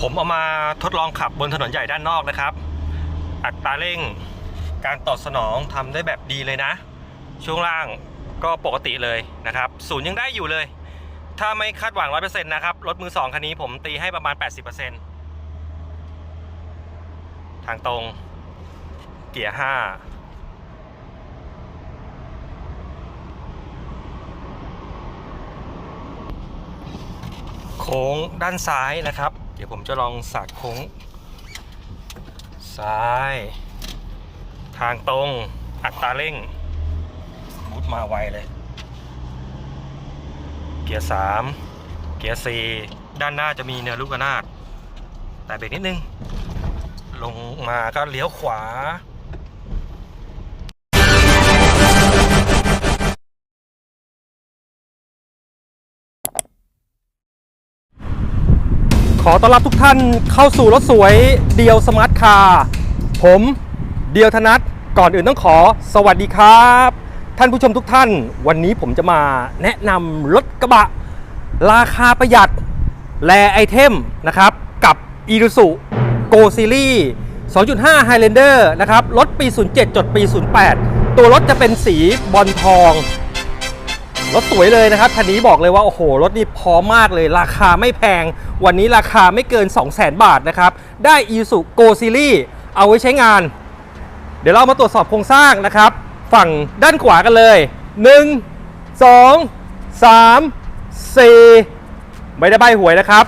ผมเอามาทดลองขับบนถนนใหญ่ด้านนอกนะครับ อัตราเร่งการตอบสนองทำได้แบบดีเลยนะ ช่วงล่างก็ปกติเลยนะครับศูนย์ยังได้อยู่เลย ถ้าไม่คาดหวัง 100%นะครับ รถมือ 2 คันนี้ผมตีให้ประมาณ 80%ทางตรง เกียร์ 5โค้งด้านซ้ายนะครับ ดี๋ยวผมจะลองสักโค้ง ซ้าย ทางตรง อัตราเร่งมุดมาไวเลย เกียร์สามเกียร์สี่ด้านหน้าจะมีเนินลูกระนาดแต่เบรกนิดนึง ลงมาก็เลี้ยวขวา ขอต้อนรับทุกท่านเข้าสู่รถสวยเดียวสมาร์ทคาร์ผมเดียวธนัทก่อนอื่นต้องขอสวัสดีครับ ท่านผู้ชมทุกท่าน วันนี้ผมจะมาแนะนำรถกระบะ ราคาประหยัดแลไอเทมนะครับ กับ i r u s u Go Series 2.5 Highlander นะครับ รถปี 07 จดปี 08 ตัวรถจะเป็นสีบอลทอง รถสวยเลยนะครับคันนี้บอกเลยว่าโอ้โหรถนี่พร้อมมากเลย ราคาไม่แพง วันนี้ราคาไม่เกิน 200,000 บาทนะครับ ได้ i s u Go Series เอาไว้ใช้งาน เดี๋ยวเรามาตรวจสอบโครงสร้างนะครับ ฝั่งด้านขวากันเลย 1 2 3 4 ไม่ได้ใบหวยนะครับ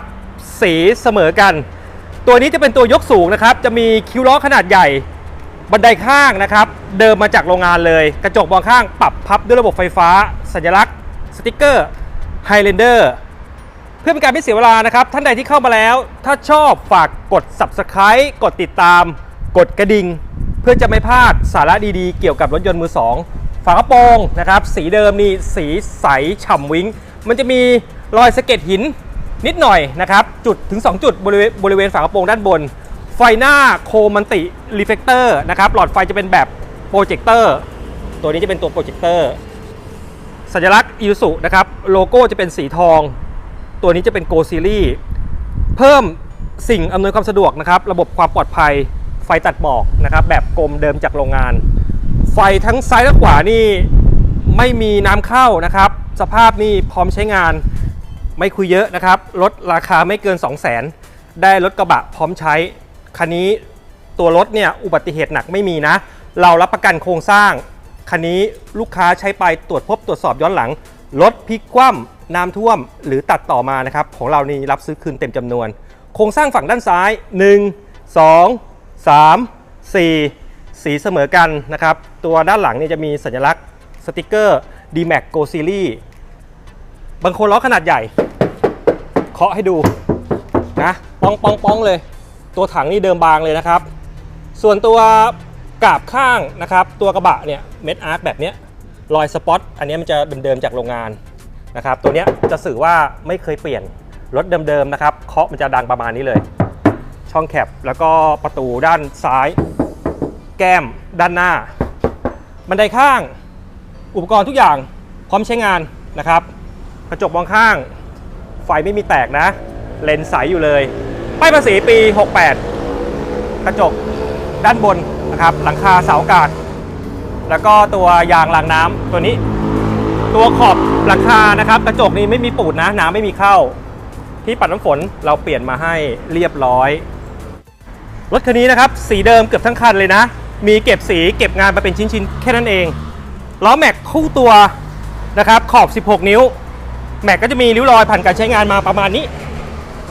สีเสมอกัน ตัวนี้จะเป็นตัวยกสูงนะครับ จะมีคิ้วล้อขนาดใหญ่ บันไดข้างนะครับ เดิมมาจากโรงงานเลย กระจกมองข้างปรับพับด้วยระบบไฟฟ้า สัญลักษณ์ สติกเกอร์ Highlander เพื่อเป็นการไม่เสียเวลานะครับ ท่านใดที่เข้ามาแล้ว ถ้าชอบฝากกด Subscribe กดติดตาม กดกระดิ่ง เพื่อจะไม่พลาดสาระดีๆ เกี่ยวกับรถยนต์มือ2ฝากระโปรงนะครับ สีเดิมนี่สีใสฉ่ำวิ้งมันจะมีรอยสะเก็ดหินนิดหน่อยนะครับ จุดถึง 2 จุดบริเวณบริเวณฝากระโปรงด้านบน ไฟหน้าโคมันติรีเฟกเตอร์นะครับ หลอดไฟจะเป็นแบบโปรเจคเตอร์ ตัวนี้จะเป็นตัวโปรเจคเตอร์ สัญลักษณ์อิสุนะครับ โลโก้จะเป็นสีทอง ตัวนี้จะเป็น Go Series เพิ่มสิ่งอำนวยความสะดวกนะครับ ระบบความปลอดภัย ไฟตัดหมอกนะครับ แบบกลมเดิมจากโรงงาน ไฟทั้งซ้ายและขวานี่ไม่มีน้ำเข้านะครับ สภาพนี่พร้อมใช้งาน ไม่คุยเยอะนะครับรถราคาไม่เกิน 2 0 0 0 0 0 ได้รถกระบะพร้อมใช้ คันนี้ตัวรถเนี่ยอุบัติเหตุหนักไม่มีนะ เรารับประกันโครงสร้าง คันนี้ลูกค้าใช้ไปตรวจพบตรวจสอบย้อนหลัง รถพลิกคว่ำน้ำท่วมหรือตัดต่อมานะครับ ของเรานี่รับซื้อคืนเต็มจำนวน โครงสร้างฝั่งด้านซ้าย 1 2 3 4 สีเสมอกันนะครับ ตัวด้านหลังนี่จะมีสัญลักษณ์สติกเกอร์ D-Max Go Series บางคนล้อขนาดใหญ่ เคาะให้ดูนะปองปองปองเลย ตัวถังนี่เดิมบางเลยนะครับ ส่วนตัวกาบข้างนะครับ ตัวกระบะเนี่ยเม็ดอาร์คแบบนี้รอยสปอตอันนี้มันจะเดิมๆจากโรงงานนะครับ ตัวเนี้ยจะสื่อว่าไม่เคยเปลี่ยนรถเดิมๆนะครับเคาะมันจะดังประมาณนี้เลย ช่องแคปแล้วก็ประตูด้านซ้าย แก้มด้านหน้า บันไดข้าง อุปกรณ์ทุกอย่างพร้อมใช้งานนะครับ กระจกมองข้าง ไฟไม่มีแตกนะ เลนส์ใสอยู่เลย ป้ายภาษีปี 68 กระจกด้านบนนะครับ หลังคาเสาอากาศ แล้วก็ตัวยางรางน้ำตัวนี้ ตัวขอบหลังคานะครับ กระจกนี้ไม่มีปูดนะน้ำไม่มีเข้า ที่ปัดน้ำฝนเราเปลี่ยนมาให้เรียบร้อย รถคันนี้นะครับ สีเดิมเกือบทั้งคันเลยนะ มีเก็บสีเก็บงานมาเป็นชิ้นๆ แค่นั้นเองล้อแม็กคู่ตัวนะครับขอบ 16 นิ้ว แม็กก็จะมีริ้วรอยผ่านการใช้งานมาประมาณนี้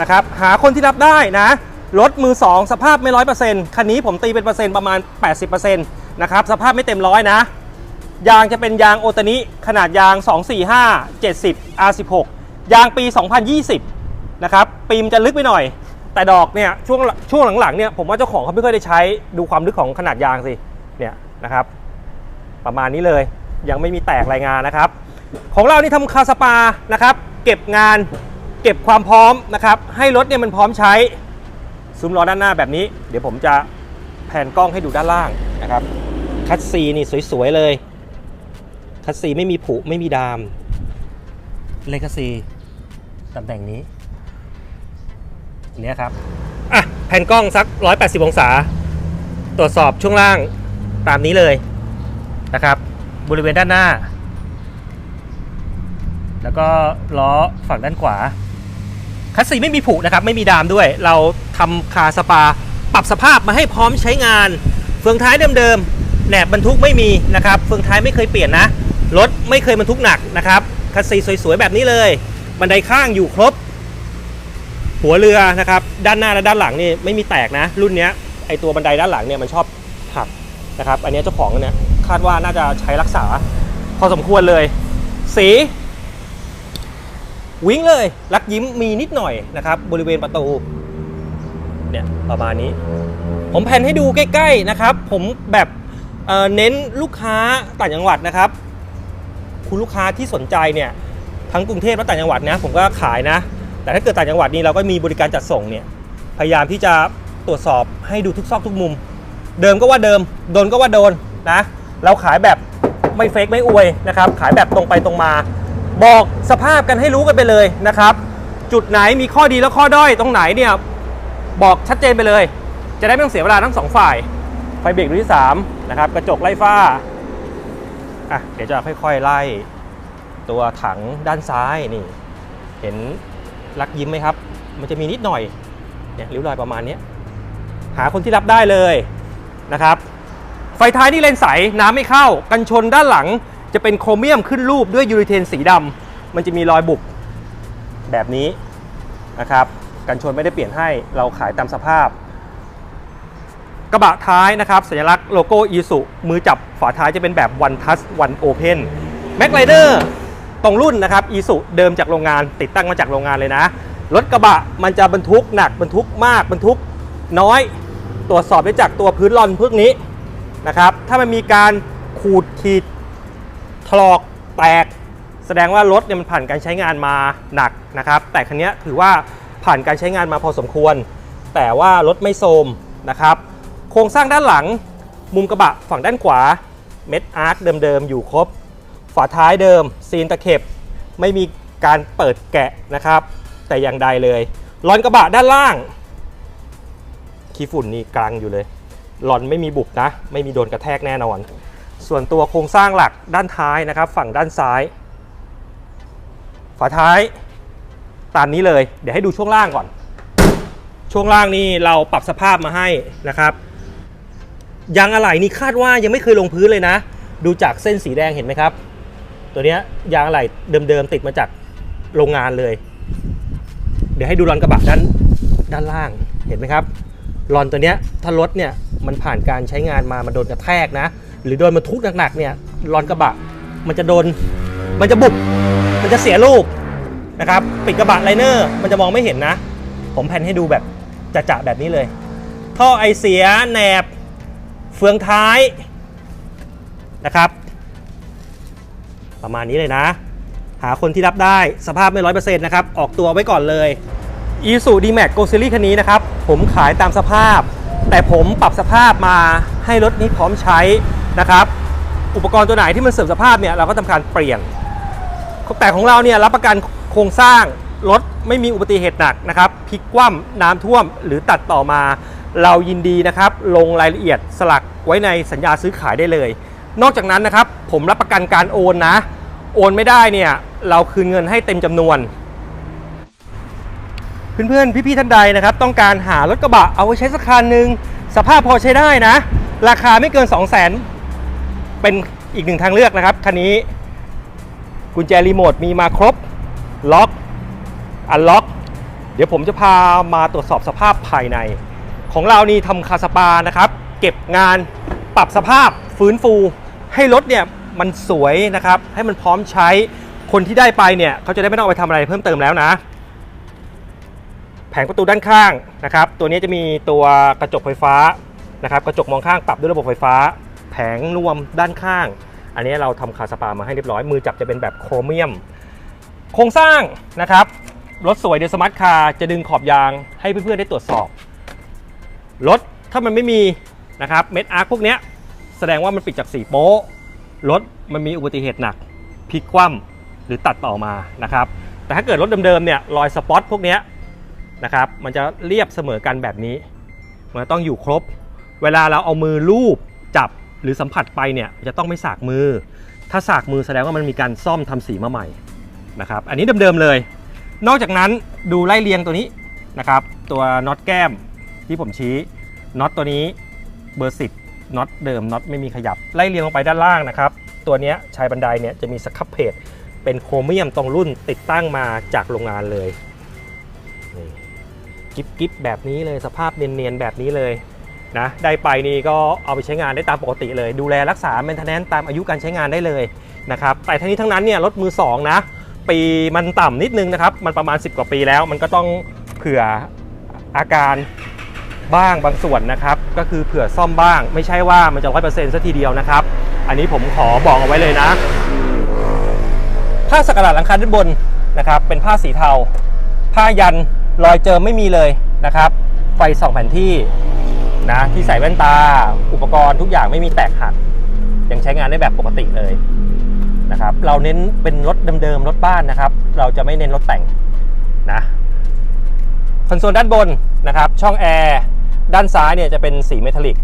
นะครับหาคนที่รับได้นะรถมือ 2 สภาพไม่ร้อยเปอร์เซ็นต์คันนี้ผมตีเป็นเปอร์เซ็นต์ประมาณ 80%นะครับสภาพไม่เต็มร้อยนะ ยางจะเป็นยางโอตานิขนาดยาง 245 70 R16 ยางปี 2020 นะครับปีมนจะลึกไปหน่อย แต่ดอกเนี่ยช่วงช่วงหลังๆเนี่ยผมว่าเจ้าของเขาไม่ค่อยได้ใช้ดูความลึกของขนาดยางสิเนี่ยนะครับ ประมาณนี้เลยยังไม่มีแตกรายงานนะครับ ของเรานี่ทำคาสปานะครับ เก็บงาน เก็บความพร้อมนะครับ ให้รถเนี่ยมันพร้อมใช้ซุ้มล้อด้านหน้าแบบนี้ เดี๋ยวผมจะแผนกล้องให้ดูด้านล่างนะครับคัสซีนี่สวยๆเลย คัสซีไม่มีผุไม่มีดาม เลคัสซีตำแหน่งนี้อันเนี้ยครับอะแผ่นกล้องสัก 180 องศา ตรวจสอบช่วงล่างตามนี้เลยนะครับ บริเวณด้านหน้า แล้วก็ล้อฝั่งด้านขวา คัสซีไม่มีผุนะครับ ไม่มีดามด้วย เราทำคาสปา ปรับสภาพมาให้พร้อมใช้งาน เฟืองท้ายเดิมๆแหนบบรรทุกไม่มีนะครับ เฟืองท้ายไม่เคยเปลี่ยนนะ รถไม่เคยบรรทุกหนักนะครับคัสซีสวยๆแบบนี้เลย บันไดข้างอยู่ครบ หัวเรือนะครับ ด้านหน้าและด้านหลังนี่ไม่มีแตกนะ รุ่นนี้ไอตัวบันไดด้านหลังเนี่ยมันชอบหักนะครับ อันนี้เจ้าของเนี่ยคาดว่าน่าจะใช้รักษา พอสมควรเลย สี วิ่งเลยลักยิ้มมีนิดหน่อยนะครับ บริเวณประตู เนี่ยประมาณนี้ ผมแพนให้ดูใกล้ ๆนะครับ ผมแบบเเน้นลูกค้าต่างจังหวัดนะครับ คุณลูกค้าที่สนใจเนี่ยทั้งกรุงเทพและต่างจังหวัดนะผมก็ขายนะ แต่ถ้าเกิดต่างจังหวัดนี่เราก็มีบริการจัดส่งเนี่ยพยายามที่จะตรวจสอบให้ดูทุกซอกทุกมุม เดิมก็ว่าเดิม โดนก็ว่าโดนนะ เราขายแบบไม่เฟกไม่อวยนะครับ ขายแบบตรงไปตรงมา บอกสภาพกันให้รู้กันไปเลยนะครับ จุดไหนมีข้อดีและข้อด้อยตรงไหนเนี่ยบอกชัดเจนไปเลย จะได้ไม่ต้องเสียเวลาทั้งสองฝ่ายไฟเบรกรุ่นที่3นะครับกระจกไล่ฟ้าอะเดี๋ยวจะค่อยๆไล่ ตัวถังด้านซ้ายนี่ เห็นรักยิ้มไหมครับ มันจะมีนิดหน่อยเนี่ยริ้วรอยประมาณนี้หาคนที่รับได้เลยนะครับ ไฟท้ายนี่เลนใสน้ำไม่เข้า กันชนด้านหลัง จะเป็นโครเมียมขึ้นรูปด้วยยูริเทนสีดำมันจะมีรอยบุบแบบนี้นะครับกันชนไม่ได้เปลี่ยนให้เราขายตามสภาพ กระบะท้ายนะครับสัญลักษณ์โลโก้อีสุมือจับฝาท้ายจะเป็นแบบ One Touch One Open Mac Rider ตรงรุ่นนะครับอีสุเดิมจากโรงงานติดตั้งมาจากโรงงานเลยนะ รถกระบะมันจะบรรทุกหนักบรรทุกมากบรรทุกน้อย ตรวจสอบได้จากตัวพื้นลอนพวกนี้นะครับถ้ามันมีการขูดขีด ถลอกแตก แสดงว่ารถเนี่ยมันผ่านการใช้งานมาหนักนะครับ แต่คันนี้ถือว่าผ่านการใช้งานมาพอสมควร แต่ว่ารถไม่โทมนะครับ โครงสร้างด้านหลัง มุมกระบะฝั่งด้านขวา เม็ดอาร์คเดิมๆอยู่ครบ ฝาท้ายเดิม ซีนตะเข็บ ไม่มีการเปิดแกะนะครับ แต่อย่างใดเลยลอนกระบะด้านล่าง ขี้ฝุ่นนี่กลางอยู่เลยหลอนไม่มีบุบนะ ไม่มีโดนกระแทกแน่นอน ส่วนตัวโครงสร้างหลักด้านท้ายนะครับ ฝั่งด้านซ้าย ฝาท้ายตามนี้เลย เดี๋ยวให้ดูช่วงล่างก่อน ช่วงล่างนี่เราปรับสภาพมาให้นะครับยางอะไหล่นี่คาดว่ายังไม่เคยลงพื้นเลยนะ ดูจากเส้นสีแดงเห็นไหมครับ ตัวนี้ยางอะไหล่เดิมๆติดมาจากโรงงานเลย เดี๋ยวให้ดูรอนกระบะด้านด้านล่างเห็นไหมครับรอนตัวนี้ถ้ารถเนี่ยมันผ่านการใช้งานมามันโดนกระแทกนะ หรือโดนมาทุกหนักๆเนี่ยรอนกระบะ มันจะโดนมันจะบุบมันจะเสียลูกนะครับปิดกระบะไลเนอร์มันจะมองไม่เห็นนะ ผมแพนให้ดูแบบจะๆแบบนี้เลย ท่อไอเสียแหนบเฟืองท้ายนะครับ ประมาณนี้เลยนะ หาคนที่รับได้สภาพไม่ร้อยเปอร์เซ็นต์นะครับ ออกตัวไว้ก่อนเลยอีซูดีแม็กโกซิลี่คันนี้นะครับ ผมขายตามสภาพ แต่ผมปรับสภาพมาให้รถนี้พร้อมใช้นะครับ อุปกรณ์ตัวไหนที่มันเสื่อมสภาพเนี่ยเราก็ทำการเปลี่ยน แต่ของเราเนี่ยรับประกันโครงสร้างรถไม่มีอุบัติเหตุหนักนะครับพลิกคว่ำน้ำท่วมหรือตัดต่อมา เรายินดีนะครับลงรายละเอียดสลักไว้ในสัญญาซื้อขายได้เลย นอกจากนั้นนะครับผมรับประกันการโอนนะ โอนไม่ได้เนี่ยเราคืนเงินให้เต็มจำนวน เพื่อนๆพี่ๆท่านใดนะครับ ต้องการหารถกระบะเอาไว้ใช้สักคันหนึ่งสภาพพอใช้ได้นะ ราคาไม่เกิน 2 0 0 0 0 0เป็นอีกหนึ่งทางเลือกนะครับคันนี้กุญแจรีโมทมีมาครบล็อกอันล็อก เดี๋ยวผมจะพามาตรวจสอบสภาพภายใน ของเรานี่ทำคาสปานะครับ เก็บงานปรับสภาพฟื้นฟู ให้รถเนี่ยมันสวยนะครับ ให้มันพร้อมใช้คนที่ได้ไปเนี่ยเขาจะได้ไม่ต้องไปทำอะไรเพิ่มเติมแล้วนะ แผงประตูด้านข้างนะครับ ตัวนี้จะมีตัวกระจกไฟฟ้านะครับกระจกมองข้างปรับด้วยระบบไฟฟ้า แผงรวมด้านข้าง อันนี้เราทำคาสปามาให้เรียบร้อยมือจับจะเป็นแบบโครเมียม โครงสร้างนะครับรถสวยเดลสมาร์ทคาร์จะดึงขอบยางให้เพื่อนๆได้ตรวจสอบรถถ้ามันไม่มีนะครับเม็ดอาร์คพวกนี้แสดงว่ามันปิดจากสีโป๊ะรถมันมีอุบัติเหตุหนักพลิกคว่ำหรือตัดต่อมานะครับแต่ถ้าเกิดรถเดิมๆเนี่ยรอยสปอตพวกนี้ นะครับ มันจะเรียบเสมอกันแบบนี้ มันต้องอยู่ครบ เวลาเราเอามือลูบจับหรือสัมผัสไปเนี่ยจะต้องไม่สากมือ ถ้าสากมือแสดงว่ามันมีการซ่อมทำสีมาใหม่นะครับ อันนี้เดิมๆเลย นอกจากนั้นดูไล่เรียงตัวนี้นะครับ ตัวน็อตแก้มที่ผมชี้น็อตตัวนี้เบอร์สิบน็อตเดิมน็อตไม่มีขยับไล่เรียงลงไปด้านล่างนะครับ ตัวนี้ชายบันไดเนี่ยจะมีสครับเพจเป็นโครเมียมตรงรุ่นติดตั้งมาจากโรงงานเลย กิบกิบแบบนี้เลยสภาพเนียนๆแบบนี้เลยนะได้ไปนี่ก็เอาไปใช้งานได้ตามปกติเลย ดูแลรักษาเมนเทนแนนตามอายุการใช้งานได้เลยนะครับแต่ทั้งนี้ทั้งนั้นเนี่ยรถมือสองนะ ปีมันต่ำนิดนึงนะครับมันประมาณ 10 กว่าปีแล้ว มันก็ต้องเผื่ออาการบ้างบางส่วนนะครับ ก็คือเผื่อซ่อมบ้าง ไม่ใช่ว่ามันจะร้อยเปอร์เซ็นต์ซะทีเดียวนะครับ อันนี้ผมขอบอกเอาไว้เลยนะผ้าสักหลาดหลังคาด้านบนนะครับเป็นผ้าสีเทา ผ้ายัน รอยเจิมไม่มีเลยนะครับ ไฟส่องแผนที่นะที่ใส่แว่นตา อุปกรณ์ทุกอย่างไม่มีแตกหัก ยังใช้งานได้แบบปกติเลยนะครับเราเน้นเป็นรถเดิมๆ รถบ้านนะครับ เราจะไม่เน้นรถแต่งนะคอนโซลด้านบนนะครับ ช่องแอร์ด้านซ้ายเนี่ยจะเป็นสีเมทัลลิก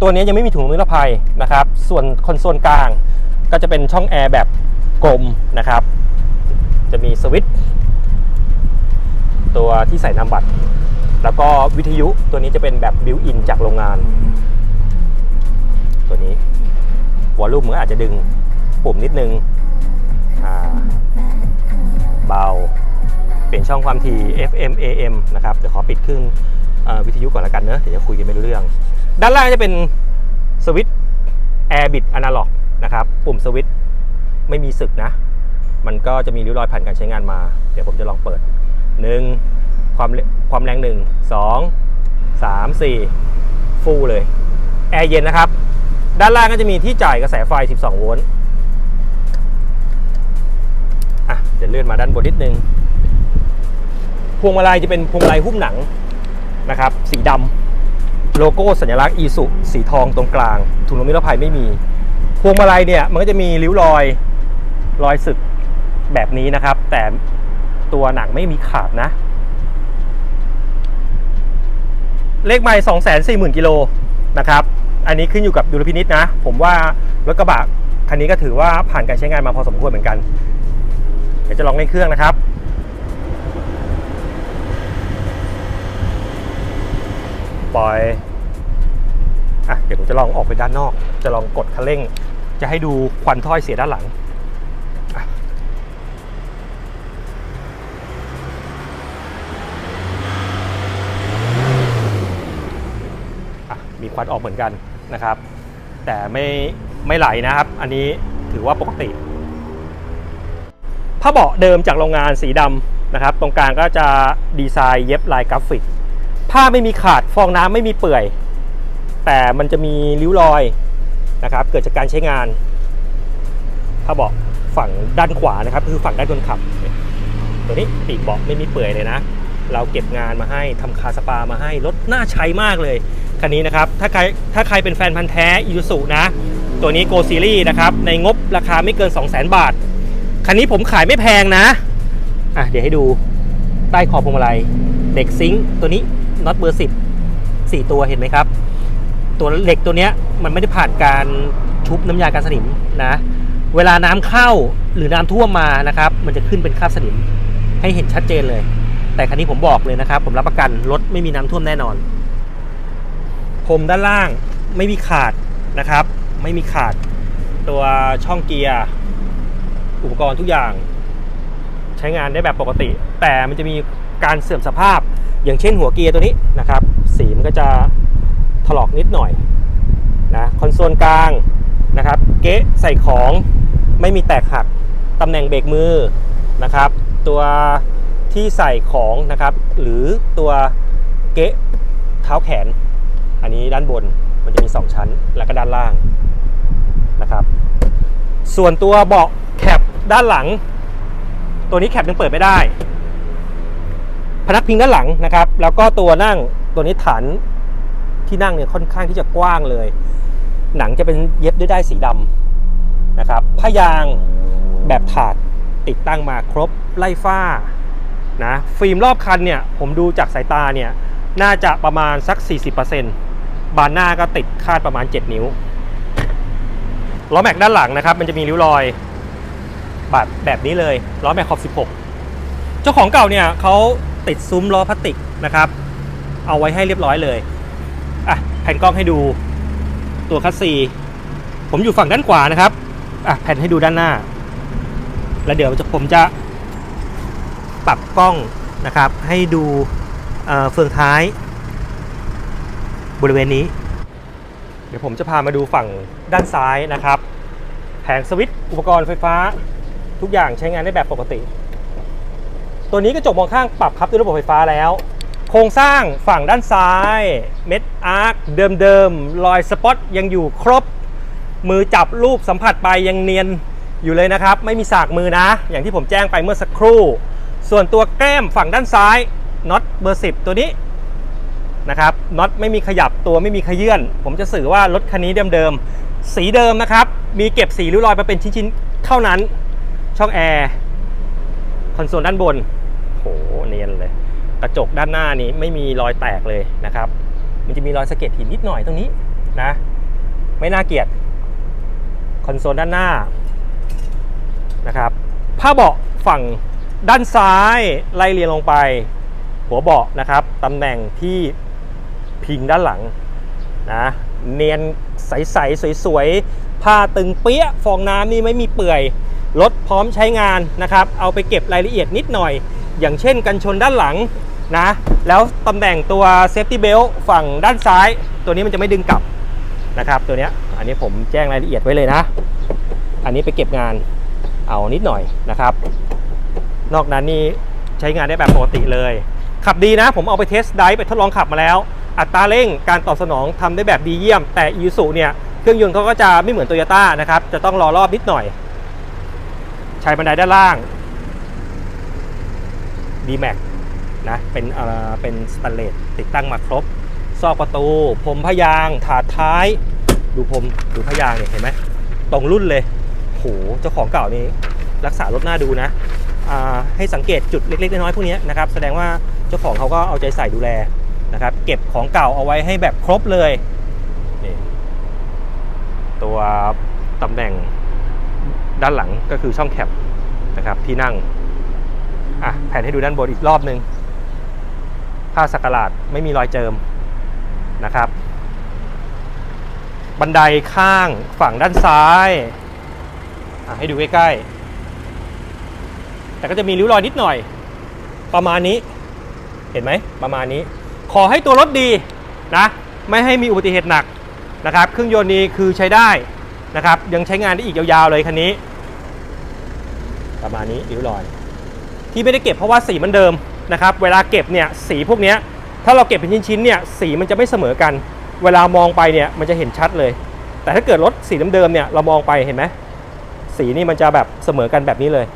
ตัวนี้ยังไม่มีถุงนิรภัยนะครับ ส่วนคอนโซลกลางก็จะเป็นช่องแอร์แบบกลมนะครับ จะมีสวิตช์ ตัวที่ใส่นามบัตร แล้วก็วิทยุตัวนี้จะเป็นแบบบิวอินจากโรงงาน ตัวนี้วอลลุ่มมันอาจจะดึงปุ่มนิดนึงเบา เปลี่ยนช่องความถี่ FM AM นะครับ เดี๋ยวขอปิดเครื่องวิทยุก่อนละกันเนอะเดี๋ยวจะคุยกันไม่รู้เรื่อง ด้านล่างจะเป็นสวิตช์แอร์บิดอนาล็อกนะครับ ปุ่มสวิตช์ไม่มีสึกนะ มันก็จะมีริ้วรอยผ่านการใช้งานมา เดี๋ยวผมจะลองเปิด 1ความเรความแรง 1 2 3 4 ฟูลเลย แอร์เย็นนะครับ ด้านล่างก็จะมีที่จ่ายกระแสไฟ 12 โวลต์อะเดี๋ยวเลื่อนมาด้านบนนิดนึง พวงมาลัยจะเป็นพวงมาลัยหุ้มหนังนะครับ สีดำโลโก้สัญลักษณ์อีสุสีทองตรงกลาง ถุงลมนิรภัยไม่มี พวงมาลัยเนี่ยมันก็จะมีริ้วรอยรอยสึกแบบนี้นะครับ แต่ ตัวหนังไม่มีขาดนะ เลขไม่ 2 4 0 0 0 0กิโลนะครับ อันนี้ขึ้นอยู่กับดุลพินิษนะ ผมว่ารถกระบะคันนี้ก็ถือว่าผ่านการใช้งานมาพอสมควรเหมือนกัน เดี๋ยวจะลองเล่นเครื่องนะครับปล่อยอะเดี๋ยวผมจะลองออกไปด้านนอก จะลองกดคันเร่ง จะให้ดูควันถ้อยเสียด้านหลังอะอะ มี ควันออกเหมือนกันนะครับ แต่ไม่ไม่ไหลนะครับ อันนี้ถือว่าปกติผ้าเบาะเดิมจากโรงงานสีดำนะครับ ตรงกลางก็จะดีไซน์เย็บลายกราฟิก ผ้าไม่มีขาดฟองน้ำไม่มีเปื่อย แต่มันจะมีริ้วรอยนะครับ เกิดจากการใช้งานผ้าเบาะฝั่งด้านขวานะครับ คือฝั่งด้านคนขับ ตัวนี้ปีกเบาะไม่มีเปื่อยเลยนะ เราเก็บงานมาให้ทำคาสปามาให้รถน่าใช้มากเลย คันนี้นะครับ ถ้าใครถ้าใครเป็นแฟนพันธ์แท้อี u ู u นะ ตัวนี้ Go Series นะครับ ในงบราคาไม่เกิน 200,000 บาท คันนี้ผมขายไม่แพงนะ อะ เดี๋ยวให้ดูใต้ขอบพวงมาลัยเด็กซิงตัวนี้น็อตเบอร์สิบสี่ตัวเห็นไหมครับ ตัวเหล็กตัวเนี้ยมันไม่ได้ผ่านการชุบน้ำยากันสนิมนะ เวลาน้ำเข้าหรือน้ำท่วมมานะครับ มันจะขึ้นเป็นคราบสนิมให้เห็นชัดเจนเลย แต่คันนี้ผมบอกเลยนะครับ ผมรับประกันรถไม่มีน้ำท่วมแน่นอน พรมด้านล่างไม่มีขาดนะครับ ไม่มีขาดตัวช่องเกียร์อุปกรณ์ทุกอย่าง ใช้งานได้แบบปกติ แต่มันจะมีการเสื่อมสภาพ อย่างเช่นหัวเกียร์ตัวนี้นะครับ สีมันก็จะถลอกนิดหน่อยนะคอนโซลกลางนะครับ เก๊ะใส่ของไม่มีแตกหักตำแหน่งเบรกมือนะครับ ตัวที่ใส่ของนะครับ หรือตัวเก๊ะเท้าแขน อันนี้ด้านบนมันจะมี 2 ชั้น แล้วก็ด้านล่างนะครับ ส่วนตัวเบาะแคปด้านหลัง ตัวนี้แคปยังเปิดไม่ได้ พนักพิงด้านหลังนะครับ แล้วก็ตัวนั่งตัวนี้ฐานที่นั่งเนี่ยค่อนข้างที่จะกว้างเลย หนังจะเป็นเย็บด้วยได้ายสีดำนะครับผ้ายางแบบถาดติดตั้งมาครบไล่ฝ้านะฟิล์มรอบคันเนี่ยผมดูจากสายตาเนี่ยน่าจะประมาณสัก 40% บานหน้าก็ติดคาดประมาณ 7 นิ้วล้อแม็กด้านหลังนะครับ มันจะมีริ้วรอยแบบแบบนี้เลยล้อแม็กขอบ 16 เจ้าของเก่าเนี่ยเขาติดซุ้มล้อพลาสติกนะครับ เอาไว้ให้เรียบร้อยเลยอะแผ่นกล้องให้ดูตัวคัสซีผมอยู่ฝั่งด้านขวานะครับอะแผ่นให้ดูด้านหน้า แล้วเดี๋ยวผมจะปรับกล้องนะครับ ให้ดูเฟืองท้าย บริเวณนี้ เดี๋ยวผมจะพามาดูฝั่งด้านซ้ายนะครับ แผงสวิตช์อุปกรณ์ไฟฟ้า ทุกอย่างใช้งานได้แบบปกติ ตัวนี้กระจกมองข้างปรับครับด้วยระบบไฟฟ้าแล้ว โครงสร้างฝั่งด้านซ้ายเม็ดอาร์คเดิมๆรอยสปอตยังอยู่ครบ มือจับรูปสัมผัสไปยังเนียนอยู่เลยนะครับ ไม่มีสากมือนะ อย่างที่ผมแจ้งไปเมื่อสักครู่ ส่วนตัวแก้มฝั่งด้านซ้ายน็อตเบอร์ 10 ตัวนี้ นะครับน็อตไม่มีขยับตัวไม่มีขยื่นผมจะสื่อว่ารถคันนี้เดิมๆสีเดิมนะครับ มีเก็บสีริ้วรอยมาเป็นชิ้นๆเท่านั้น ช่องแอร์คอนโซลด้านบนโหเนียนเลย กระจกด้านหน้านี้ไม่มีรอยแตกเลยนะครับ มันจะมีรอยสะเก็ดหินนิดหน่อยตรงนี้นะ ไม่น่าเกลียดคอนโซลด้านหน้านะครับผ้าเบาะฝั่งด้านซ้ายไล่เรียงลงไป หัวเบาะนะครับตำแหน่งที่ พิงด้านหลังนะเนียนใสๆสวยๆผ้าตึงเปี้ยฟองน้ำนี่ไม่มีเปื่อยรถพร้อมใช้งานนะครับ เอาไปเก็บรายละเอียดนิดหน่อย อย่างเช่นกันชนด้านหลังนะแล้วตำแหน่งตัวเซฟตี้เบลฝั่งด้านซ้าย ตัวนี้มันจะไม่ดึงกลับนะครับ ตัวนี้อันนี้ผมแจ้งรายละเอียดไว้เลยนะ อันนี้ไปเก็บงานเอานิดหน่อยนะครับ นอกนั้นนี่ใช้งานได้แบบปกติเลย ขับดีนะ ผมเอาไปเทสไดฟ์ไปทดลองขับมาแล้ว อัตราเร่งการตอบสนองทำได้แบบดีเยี่ยม แต่อีซูเนี่ยเครื่องยนต์เขาก็จะไม่เหมือนโตโยต้านะครับ จะต้องรอรอบนิดหน่อย ใช้บันไดด้านล่าง d m a x นะเป็นเอ่อเป็นสแตนเลสติดตั้งมาครบ ซอกประตู พรมพยาง ถาดท้าย ดูพรมดูพยางเนี่ยเห็นไหมตรงรุ่นเลยโหเจ้าของเก่านี่รักษารถหน้าดูนะอ่าให้สังเกตจุดเล็กๆน้อยๆพวกนี้นะครับ แสดงว่าเจ้าของเขาก็เอาใจใส่ดูแล นะครับ เก็บของเก่าเอาไว้ให้แบบครบเลยนี่ตัวตำแหน่งด้านหลังก็คือช่องแคปนะครับที่นั่งอะแผ่นให้ดูด้านบนอีกรอบหนึ่งผ้าสักหลาดไม่มีรอยเจิมนะครับ บันไดข้างฝั่งด้านซ้ายอะให้ดูใกล้ๆแต่ก็จะมีริ้วรอยนิดหน่อย ประมาณนี้ เห็นไหมประมาณนี้ ขอให้ตัวรถดีนะไม่ให้มีอุบัติเหตุหนักนะครับ เครื่องยนต์นี้คือใช้ได้นะครับ ยังใช้งานได้อีกยาวๆเลยคันนี้ ประมาณนี้ริ้วรอย ที่ไม่ได้เก็บเพราะว่าสีมันเดิมนะครับ เวลาเก็บเนี่ยสีพวกนี้ถ้าเราเก็บเป็นชิ้นๆเนี่ยสีมันจะไม่เสมอกัน เวลามองไปเนี่ยมันจะเห็นชัดเลย แต่ถ้าเกิดรถสีเดิมๆเนี่ยเรามองไปเห็นไหมสีนี่มันจะแบบเสมอกันแบบนี้เลย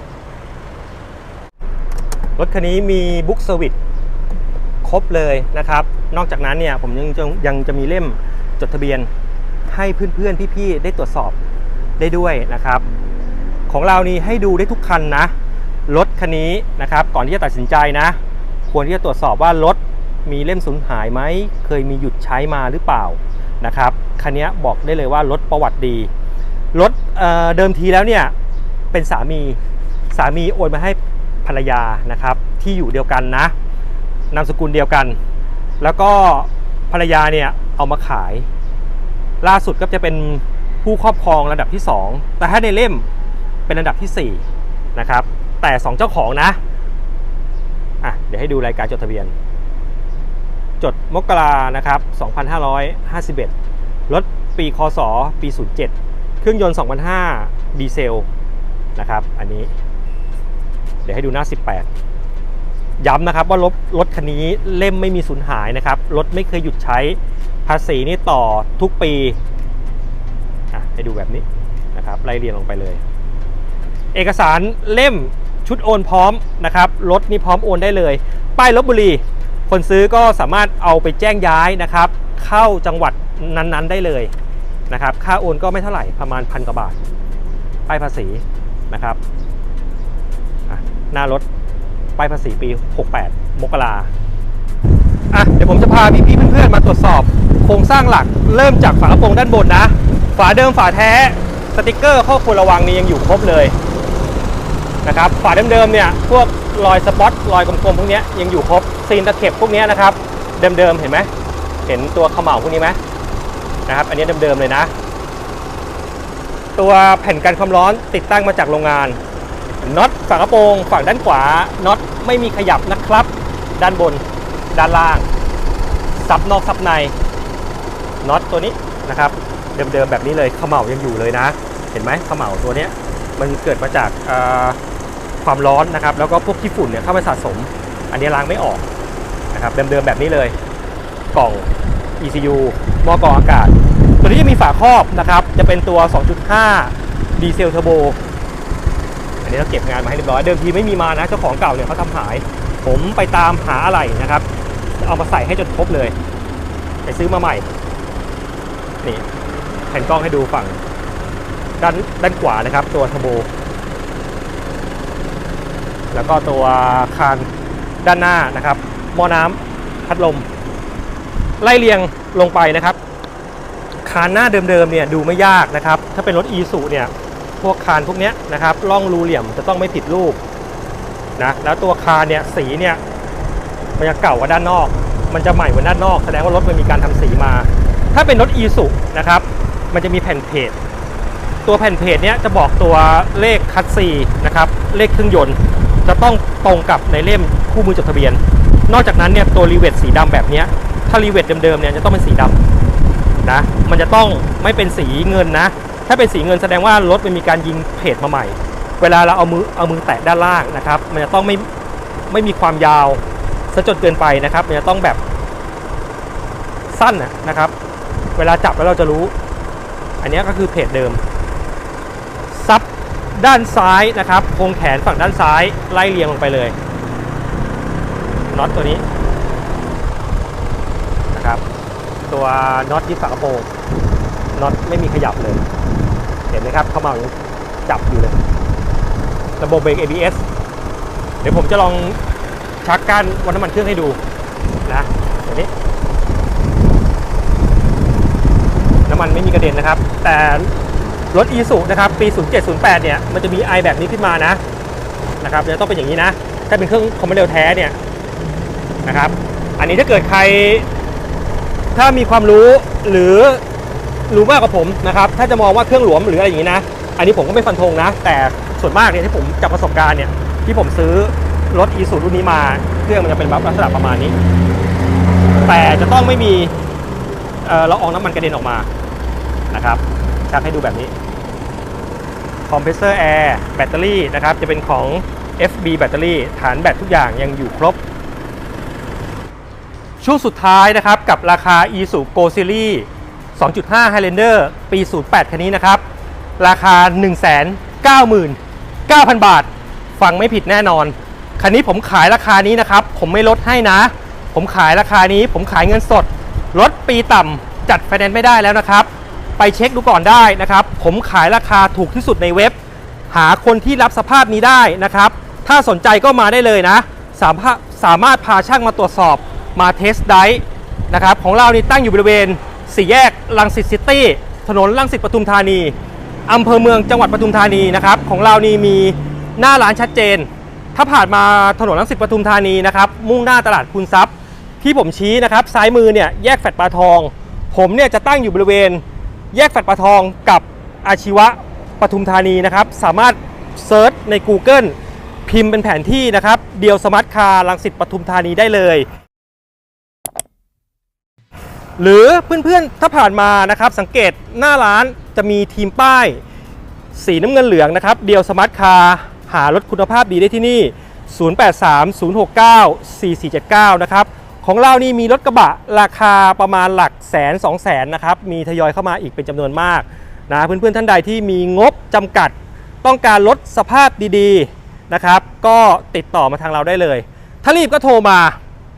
รถคันนี้มีบุ๊กเซอร์วิส ครบเลยนะครับ นอกจากนั้นเนี่ยผมยังจะยังจะมีเล่มจดทะเบียนให้เพื่อนๆพี่ๆได้ตรวจสอบได้ด้วยนะครับ ของเรานี่ให้ดูได้ทุกคันนะรถคันนี้นะครับ ก่อนที่จะตัดสินใจนะ ควรที่จะตรวจสอบว่ารถมีเล่มสูญหายไหมเคยมีหยุดใช้มาหรือเปล่านะครับคันนี้บอกได้เลยว่ารถประวัติดีรถเเดิมทีแล้วเนี่ยเป็นสามีสามีโอนมาให้ภรรยานะครับที่อยู่เดียวกันนะ นามสกุลเดียวกัน แล้วก็ภรรยาเนี่ยเอามาขาย ล่าสุดก็จะเป็นผู้ครอบครองระดับที่ 2 แต่ถ้าในเล่มเป็นระดับที่4นะครับแต่ 2 เจ้าของนะอะเดี๋ยวให้ดูรายการจดทะเบียน จดมกรานะครับ 2551 รถปีคศปี 07 เครื่องยนต์ 2005 ดีเซลนะครับอันนี้ เดี๋ยวให้ดูหน้า 18 ย้ำนะครับว่ารถรถคันนี้เล่มไม่มีสูญหายนะครับ รถไม่เคยหยุดใช้ภาษีนี่ต่อทุกปีให้ดูแบบนี้นะครับไล่เรียงลงไปเลย เอกสารเล่มชุดโอนพร้อมนะครับรถนี่พร้อมโอนได้เลย ป้ายลบบุรี คนซื้อก็สามารถเอาไปแจ้งย้ายนะครับ เข้าจังหวัดนั้นๆได้เลยนะครับ ค่าโอนก็ไม่เท่าไหร่ประมาณพันกว่าบาทป้ายภาษีนะครับหน้ารถ ป้ายภาษีปี 68 มกราอะเดี๋ยวผมจะพาพี่ๆเพื่อนๆมาตรวจสอบโครงสร้างหลักเริ่มจากฝากระโปรงด้านบนนะ ฝาเดิมฝาแท้สติกเกอร์ข้อควรระวังนี่ยังอยู่ครบเลยนะครับฝาเดิมๆเนี่ยพวกรอยสปอตรอยกลมๆพวกนี้ยังอยู่ครบซีนตะเข็บพวกนี้นะครับเดิมๆเห็นไหมเห็นตัวเขม่าพวกนี้ไหมนะครับอันนี้เดิมๆเลยนะ ตัวแผ่นกันความร้อนติดตั้งมาจากโรงงาน น็อตฝากระโปรงฝั่งด้านขวาน็อตไม่มีขยับนะครับ ด้านบนด้านล่างซับนอกซับในน็อตตัวนี้นะครับเดิมๆแบบนี้เลยเขม่ายังอยู่เลยนะ เห็นไหมเขม่าตัวเนี้ยมันเกิดมาจากความร้อนนะครับ แล้วก็พวกขี้ฝุ่นเนี่ยเข้ามาสะสม อันนี้ล้างไม่ออกนะครับเดิมๆแบบนี้เลยกล่อง ECU หม้อกรองอากาศ ตัวนี้จะมีฝาครอบนะครับ จะเป็นตัว 2.5 ดีเซลเทอร์โบ อันนี้เราเก็บงานมาให้เรียบร้อยเดิมทีไม่มีมานะเจ้าของเก่าเนี่ยเขาทำหาย ผมไปตามหาอะไรนะครับ เอามาใส่ให้จนครบเลย ไปซื้อมาใหม่นี่แผ่นกล้องให้ดูฝั่งด้านด้านขวานะครับ ตัวทโบ แล้วก็ตัวคานด้านหน้านะครับหม้อน้ำพัดลม ไล่เรียงลงไปนะครับ คานหน้าเดิมๆเนี่ยดูไม่ยากนะครับ ถ้าเป็นรถอีสุเนี่ย พวกคานพวกเนี้ยนะครับร่องรูเหลี่ยมจะต้องไม่ผิดรูปนะแล้วตัวคานเนี่ยสีเนี่ยมันจะเก่ากว่าด้านนอก มันจะใหม่กว่าด้านนอก แสดงว่ารถมันมีการทำสีมา ถ้าเป็นรถอีสุนะครับมันจะมีแผ่นเพจตัวแผ่นเพจเนี้ยจะบอกตัวเลขคัตซีนะครับเลขเครื่องยนต์จะต้องตรงกับในเล่มคู่มือจดทะเบียน นอกจากนั้นเนี่ยตัวรีเวทสีดำแบบเนี้ยถ้ารีเวทเดิมๆเนี่ยจะต้องเป็นสีดำนะมันจะต้องไม่เป็นสีเงินนะ ถ้าเป็นสีเงินแสดงว่ารถมันมีการยิงเพจมาใหม่ เวลาเราเอามือเอามือแตะด้านล่างนะครับ มันจะต้องไม่ไม่มีความยาวซะจนเกินไปนะครับ มันจะต้องแบบสั้นนะนะครับ เวลาจับแล้วเราจะรู้ อันนี้ก็คือเพจเดิม ซับด้านซ้ายนะครับโครงแขนฝั่งด้านซ้ายไล่เรียงลงไปเลยน็อตตัวนี้นะครับ ตัวน็อตที่ฝากระโปรง น็อตไม่มีขยับเลย เห็นไหมครับเขามายังจับอยู่เลย ระบบเบรก ABS เดี๋ยวผมจะลองชักก้านวันน้ำมันเครื่องให้ดูนะตัวนี้น้ำมันไม่มีกระเด็นนะครับ แต่รถ e ีสุนะครับปี 0708 เนี่ย มันจะมีไอแบบนี้ขึ้นมานะนะครับจะต้องเป็นอย่างนี้นะ ถ้าเป็นเครื่องคอมพิวเตอร์แท้เนี่ยนะครับ อันนี้ถ้าเกิดใครถ้ามีความรู้หรือ รู้มากกว่าผมนะครับถ้าจะมองว่าเครื่องหลวมหรืออะไรอย่างนี้นะ อันนี้ผมก็ไม่ฟันธงนะ แต่ส่วนมากเนี่ยที่ผมจากประสบการณ์เนี่ยที่ผมซื้อรถอีซูรุ่นนี้มาเครื่องมันจะเป็นแบบลักษณะประมาณนี้ แต่จะต้องไม่มีเอ่อละอองน้ำมันกระเด็นออกมานะครับชักให้ดูแบบนี้คอมเพรสเซอร์แอร์แบตเตอรี่นะครับจะเป็นของ FB แบตเตอรี่ฐานแบตทุกอย่างยังอยู่ครบ ช่วงสุดท้ายนะครับกับราคา e s u Go Series 2.5 Highlander ปี 08 คันนี้นะครับ ราคา 199,000 บาท ฟังไม่ผิดแน่นอน คันนี้ผมขายราคานี้นะครับ ผมไม่ลดให้นะ ผมขายราคานี้ ผมขายเงินสดรถปีต่ำจัดไฟแนนซ์ไม่ได้แล้วนะครับ ไปเช็คดูก่อนได้นะครับ ผมขายราคาถูกที่สุดในเว็บ หาคนที่รับสภาพนี้ได้นะครับ ถ้าสนใจก็มาได้เลยนะ สามารถสามารถพาช่างมาตรวจสอบมาเทสได์นะครับของเรานี่ตั้งอยู่บริเวณ สี่แยกลังสิตซิตี้ถนนลังสิตปทุมธานีอำเภอเมืองจังหวัดปทุมธานีนะครับ ของเรานี่มีหน้าร้านชัดเจน ถ้าผ่านมาถนนลังสิตปทุมธานีนะครับมุ่งหน้าตลาดคูนทรัพย์ ที่ผมชี้นะครับซ้ายมือเนี่ยแยกแฟดปลาทอง ผมเนี่ยจะตั้งอยู่บริเวณ แยกแฟดปลาทองกับอาชีวะปทุมธานีนะครับ สามารถเซิร์ชใน Google พิมพ์เป็นแผนที่นะครับ เดียวสมาร์ทคาร์ลังสิตปทุมธานีได้เลย หรือเพื่อนๆถ้าผ่านมานะครับสังเกตหน้าร้านจะมีทีมป้าย สีน้ำเงินเหลืองนะครับ เดียวสมาร์ทคาร์หารถคุณภาพดีได้ที่นี่ 0830694479 นะครับ ของเรานี่มีรถกระบะราคาประมาณหลักแสนสองแสนนะครับ มีทยอยเข้ามาอีกเป็นจำนวนมากนะเพื่อนๆท่านใดที่มีงบจำกัดต้องการลดสภาพดีๆนะครับ ก็ติดต่อมาทางเราได้เลย ถ้ารีบก็โทรมา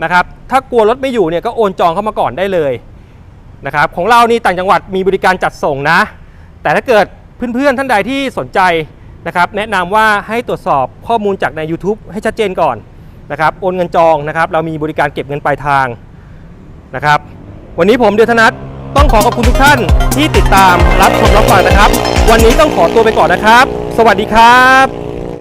นะครับ ถ้ากลัวรถไม่อยู่เนี่ยก็โอนจองเข้ามาก่อนได้เลย นะครับของเรานี่ต่างจังหวัดมีบริการจัดส่งนะ แต่ถ้าเกิดเพื่อนๆท่านใดที่สนใจนะครับแนะนำว่าให้ตรวจสอบข้อมูลจากใน YouTube ให้ชัดเจนก่อนนะครับโอนเงินจองนะครับเรามีบริการเก็บเงินปลายทางนะครับวันนี้ผมเดียวธนัทต้องขอขอบคุณทุกท่านที่ติดตามรับชมรับฟังนะครับ วันนี้ต้องขอตัวไปก่อนนะครับ สวัสดีครับ